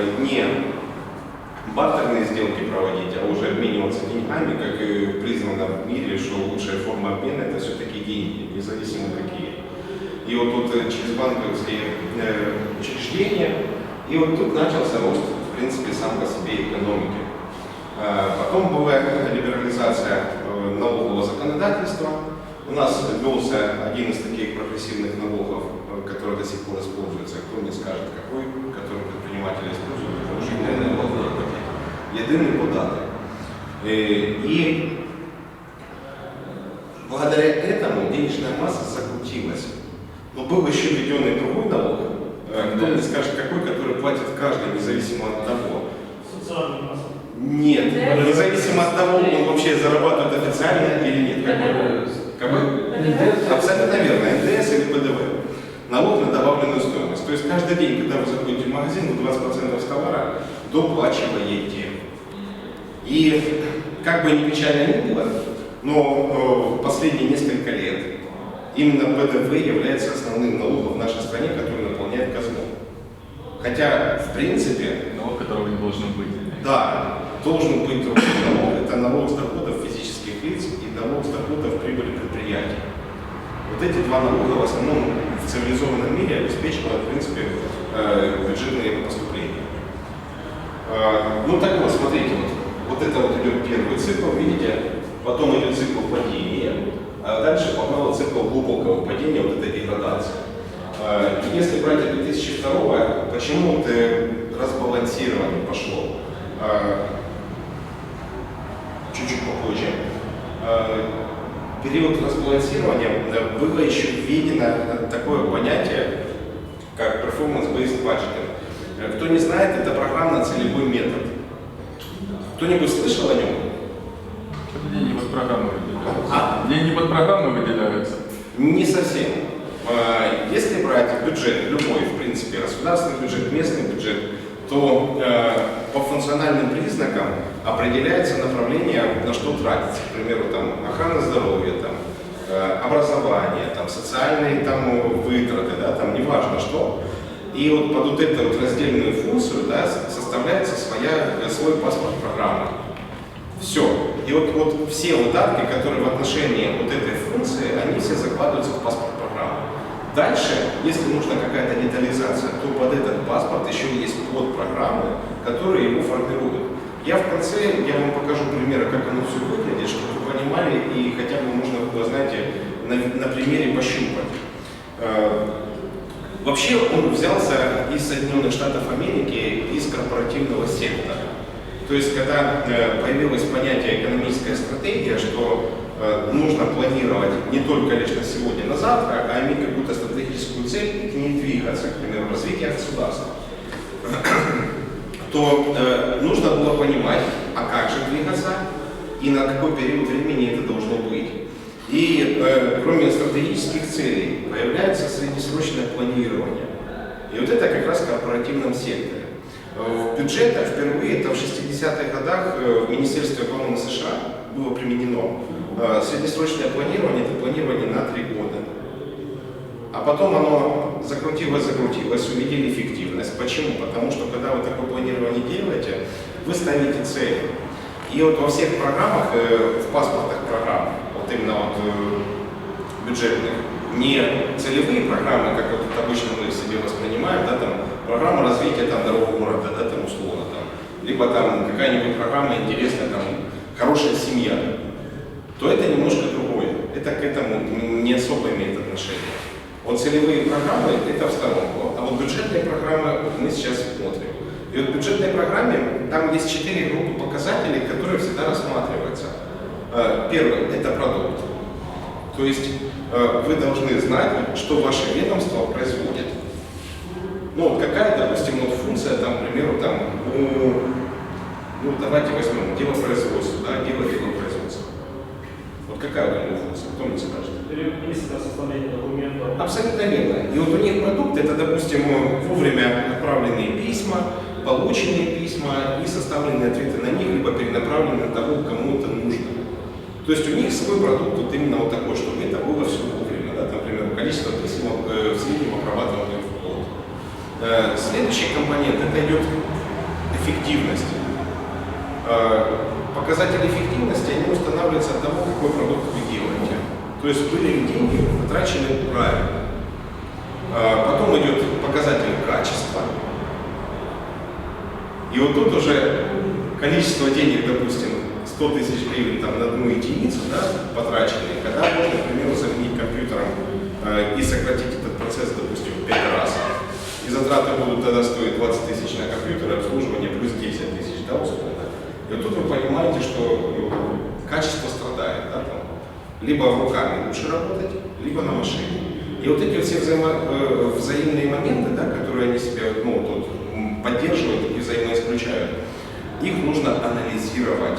э, не бартерные сделки проводить, а уже обмениваться деньгами, как и признано в мире, что лучшая форма обмена это все-таки деньги, независимо какие. И вот тут э, через банковские э, учреждения, и вот тут начался рост, в принципе, сам по себе экономики. Э, Потом была либерализация э, налогового законодательства. У нас ввелся один из таких прогрессивных налогов, э, который до сих пор используется. Кто мне скажет, какой, который предприниматели используют, это уже єдиний податок. Єдиний податок. Э, И благодаря этому денежная масса закрутилась. Но был еще введенный другой налог, э, кто мне скажет, какой, который платит каждый, независимо от того, Соціальний нас. нет, независимо от того, он вообще зарабатывает официально или нет. Какой? Какой? То есть каждый день, когда вы заходите в магазин, вы 20% с товара доплачиваете. И как бы ни печально ни было, но э, последние несколько лет именно ПДВ является основным налогом в нашей стране, который наполняет казну. Хотя, в принципе, Налог, которого не должно быть. да, должен быть другой налог. Это налог с доходов физических лиц и налог с доходов прибыли предприятий. Вот эти два налога в основном в цивилизованном мире обеспечивают, в принципе, э, бюджетные поступления. Э, Ну так вот, смотрите, вот, вот это вот идет первый цикл, видите, потом идет цикл падения, а дальше погнал цикл глубокого падения, вот этой. Э, и Если брать от 2002, почему вот, разбалансирование пошло? Чуть-чуть попозже. Период разбалансирования было еще введено такое понятие, как performance-based budgeting. Кто не знает, это программно-целевой метод. Кто-нибудь слышал о нем? Деньги под программы выделяются. А? Деньги под программы выделяются. Не совсем. Э, Если брать бюджет, любой, в принципе, государственный бюджет, местный бюджет, то э, по функциональным признакам определяется направление, на что тратится. К примеру, там, охрана здоровья, там, э, образование, там, социальные там, вытраты, да, там, неважно что. И вот под вот эту вот раздельную функцию да, составляется своя, э, свой паспорт программы. Все. И вот, вот все выдатки, которые в отношении вот этой функции, они все закладываются в паспорт программы. Дальше, если нужна какая-то детализация, то под этот паспорт еще есть подпрограммы, которые его формируют. Я в конце, я вам покажу примеры, как оно все выглядит, чтобы вы понимали и хотя бы можно было, знаете, на, на примере пощупать. Э, Вообще он взялся из Соединенных Штатов Америки, из корпоративного сектора. То есть, когда э, появилось понятие экономическая стратегия, что э, нужно планировать не только лишь на сегодня, на завтра, а иметь какую-то стратегическую цель и к ней двигаться, к примеру, развитие государства, то э, нужно было понимать, а как же двигаться и на какой период времени это должно быть. И э, кроме стратегических целей появляется среднесрочное планирование. И вот это как раз в корпоративном секторе. Э, В бюджетах впервые, это в 60-х годах э, в Министерстве обороны США было применено. Э, Среднесрочное планирование – это планирование на три года. А потом оно закрутилось, закрутилось, увидели эффективность. Почему? Потому что когда вы такое планирование делаете, вы ставите цели. И вот во всех программах, э, в паспортах программ, вот именно вот э, бюджетных, не целевые программы, как вот обычно мы себе воспринимаем, да, там, программа развития там, дорог города, да, там, условно, там, либо там какая-нибудь программа интересная, там, хорошая семья, то это немножко другое. Это к этому не особо имеет отношение. Вот целевые программы – это в сторонку, а вот бюджетные программы мы сейчас смотрим. И вот в бюджетной программе там есть четыре группы показателей, которые всегда рассматриваются. Э, Первый – это продукт. То есть э, вы должны знать, что ваше ведомство производит. Ну, вот какая, допустим, вот функция, там, к примеру, там, ну, давайте возьмем дело производства, да, дело делопроизводства. Какая у него функция, кто мне скажет? Переписка, составление документов. Абсолютно верно. И вот у них продукт это, допустим, вовремя отправленные письма, полученные письма и составленные ответы на них, либо перенаправленные на того, кому это нужно. То есть у них свой продукт вот именно вот такой, чтобы это было все вовремя. Да? Например, количество писем э, в среднем обрабатываемых в год. Э, Следующий компонент это идет эффективность. Э, Показатели эффективности, они устанавливаются от того, какой продукт вы делаете. То есть были ли деньги потрачены правильно. Э, Потом идет показатель качества. И вот тут уже количество денег, допустим, 100 тысяч гривен там, на одну единицу да, потраченные, когда можно, к примеру, заменить компьютером э, и сократить этот процесс, допустим, в 5 раз. И затраты будут тогда стоить 20 тысяч на компьютер, обслуживание плюс 10 тысяч, да, условно. И тут вы понимаете, что ну, качество страдает, да, там. Либо руками лучше работать, либо на машине. И вот эти все взаимо- э, взаимные моменты, да, которые они себя ну, тут, поддерживают и взаимоисключают, их нужно анализировать.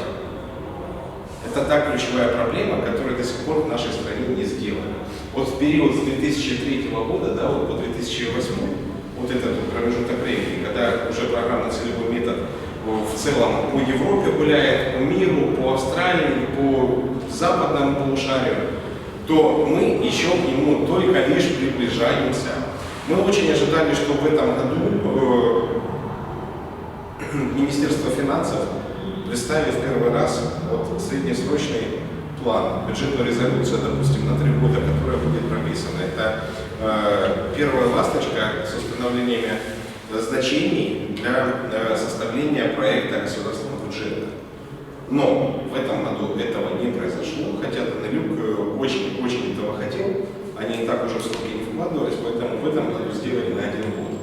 Это та ключевая проблема, которая до сих пор в нашей стране не сделана. Вот в период с 2003 года да, вот по 2008, вот этот промежуток времени, когда уже программно-целевой метод в целом по Европе гуляет, по миру, по Австралии, по западному полушарию, то мы еще к нему только лишь приближаемся. Мы очень ожидали, что в этом году э, Министерство финансов представит первый раз вот среднесрочный план, бюджетную резолюцию, допустим, на три года, которая будет прописана. Это э, первая ласточка с установлениями значений для э, составления проекта государственного бюджета. Но в этом году этого не произошло, хотя Данилюк очень-очень этого хотел, они и так уже в сроки не вкладывались, поэтому в этом году сделали на один год.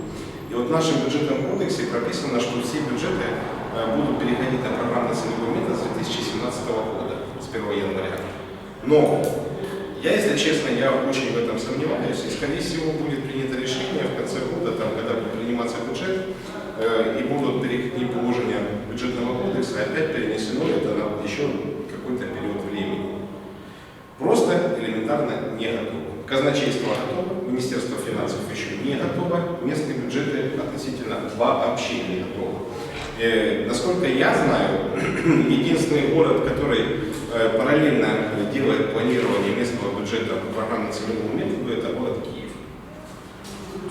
И вот в нашем бюджетном кодексе прописано, что все бюджеты э, будут переходить на программно-целевой метод с 2017 года, с 1 января. Но я, если честно, я очень в этом сомневаюсь, и, скорее всего, будет принято решение в конце года, там, когда будет приниматься бюджет, э, и будут переходить положения бюджетного кодекса, опять перенесено это на еще какой-то период времени. Просто элементарно не готово. Казначейство готово, Министерство финансов еще не готово, местные бюджеты относительно вообще не готовы. Э, насколько я знаю, единственный город, который э, параллельно делает планирование местного бюджета по программно-целевому методу, это город Киев.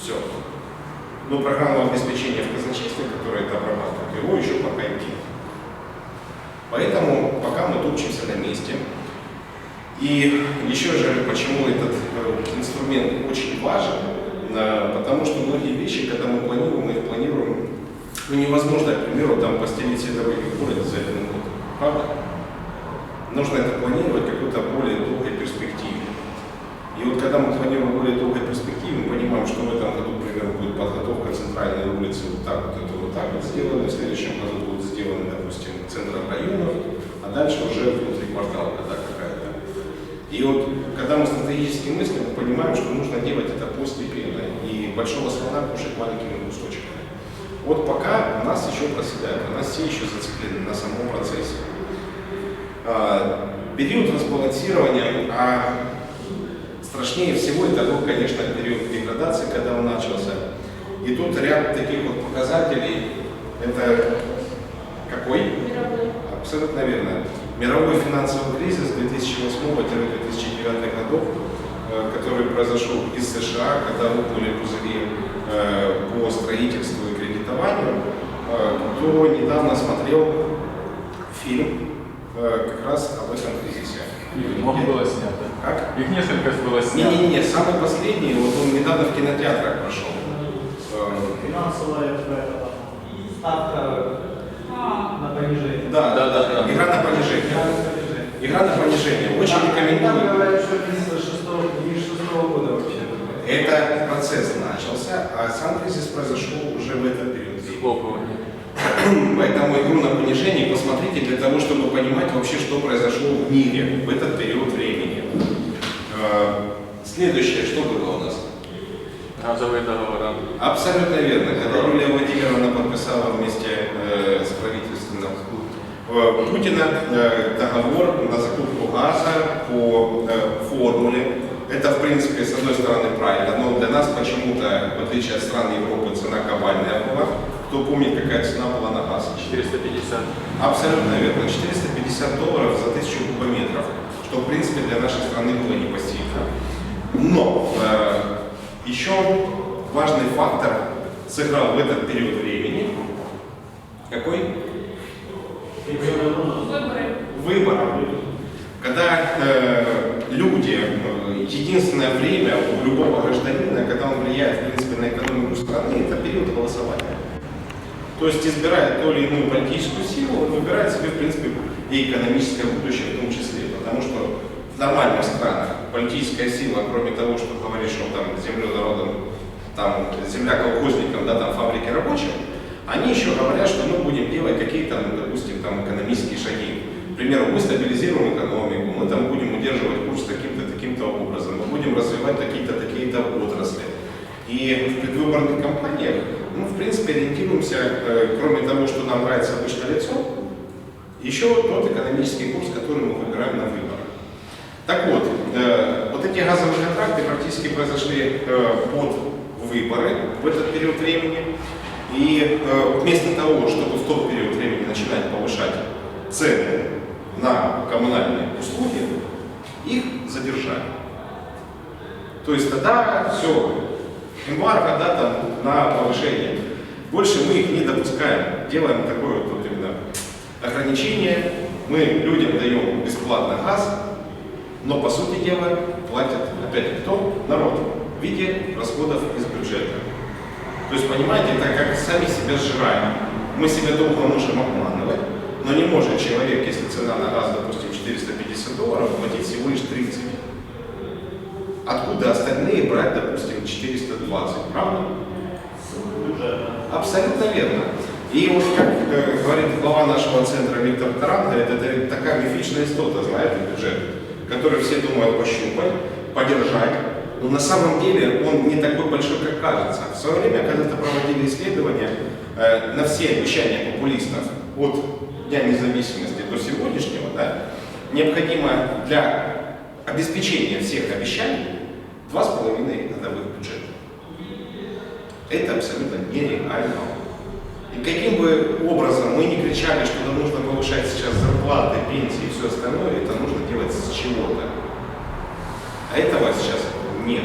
Все. Но программного обеспечения в казначействе, которое это обрабатывает, его еще пока нет. Поэтому пока мы топчемся на месте. И еще же, почему этот э, инструмент очень важен, э, потому что многие вещи, когда мы планируем, мы их планируем, ну невозможно, к примеру, там постелить все дороги в городе за один год. Правда? Нужно это планировать какой-то более долгой перспективе. И вот когда мы планируем более долгой перспективе, мы понимаем, что в этом году, например, будет подготовка центральной улицы вот так вот, это вот так вот сделано, в следующем году будут сделаны, допустим, центром районов, а дальше уже внутри квартала да, какая-то. И вот когда мы стратегически мыслим, мы понимаем, что нужно делать это постепенно и большого слона кушать маленькими кусочками. Вот пока у нас еще проседает, у нас все еще зациклены на самом процессе. А, период разбалансирования, а страшнее всего это был, конечно, период деградации, когда он начался. И тут ряд таких вот показателей, это какой? Абсолютно верно. Мировой финансовый кризис 2008-2009 годов, э, который произошел из США, когда рухнули пузыри э, по строительству и кредитованию, э, кто недавно смотрел фильм э, как раз об этом кризисе. Много было снято. Как? Их несколько было снято. Не-не-не, самый последний, вот он недавно в кинотеатрах прошел. Э, Финансовая какая-то Ставка на понижение. Да, Да, да, да. Игра на понижение. Игра на понижение. Очень Там рекомендую. говорят, что кризис шестого года вообще. Это процесс начался, а сам кризис произошел уже в этот Схлопывание. Поэтому игру на понижение посмотрите для того, чтобы понимать вообще, что произошло в мире в этот период времени. Э, Следующее, что было у нас? Газовые договора. Абсолютно верно. Когда Юлия Владимировна подписала вместе э, с правительством э, Путина э, договор на закупку газа по э, формуле, это в принципе с одной стороны правильно, но для нас почему-то, в отличие от стран Европы, цена глобальная была. Кто помнит, какая цена была на газ? 450. Абсолютно верно. 450 долларов за 1000 кубометров, что, в принципе, для нашей страны было непостижимо. Но э, еще важный фактор сыграл в этот период времени. Какой? Выборы. Когда э, люди, единственное время у любого гражданина, когда он влияет, в принципе, на экономику страны, это период голосования. То есть избирая то или иную политическую силу, он выбирает себе, в принципе, и экономическое будущее в том числе. Потому что в нормальных странах политическая сила, кроме того, что говорит, что там землю народом, там земля колхозникам, да, там фабрики рабочим, они еще говорят, что мы будем делать какие-то, ну, допустим, там экономические шаги. К примеру, мы стабилизируем экономику, мы там будем удерживать курс таким-то, таким-то образом, мы будем развивать такие-то, такие-то отрасли. И в предвыборных кампаниях, ну, в принципе, ориентируемся, э, кроме того, что нам нравится обычное лицо, еще тот экономический курс, который мы выбираем на выборах. Так вот, э, вот эти газовые контракты практически произошли э, под выборы в этот период времени. И вместо того, чтобы в тот период времени начинать повышать цены на коммунальные услуги, их задержали. То есть тогда все, эмбарго, да, там, на повышение. Больше мы их не допускаем. Делаем такое вот, вот именно ограничение. Мы людям даем бесплатно газ, но по сути дела платят опять кто? Народ в виде расходов из бюджета. То есть, понимаете, это как сами себя сжираем. Мы себя долго можем обманывать, но не может человек, если цена на газ, допустим, 450 долларов, платить всего лишь 30. Откуда остальные брать, допустим, 420, правда? Абсолютно верно. И вот как э, говорит глава нашего центра Виктор Таран, говорит, это такая мифичная истота, знаете, бюджет, который все думают пощупать, поддержать, но на самом деле он не такой большой, как кажется. В свое время когда-то проводили исследования э, на все обещания популистов от Дня независимости до сегодняшнего, да, необходимо для обеспечения всех обещаний 2,5 годовых бюджета. Это абсолютно нереально. И каким бы образом мы не кричали, что нам нужно повышать сейчас зарплаты, пенсии и все остальное, это нужно делать с чего-то. А этого сейчас нет.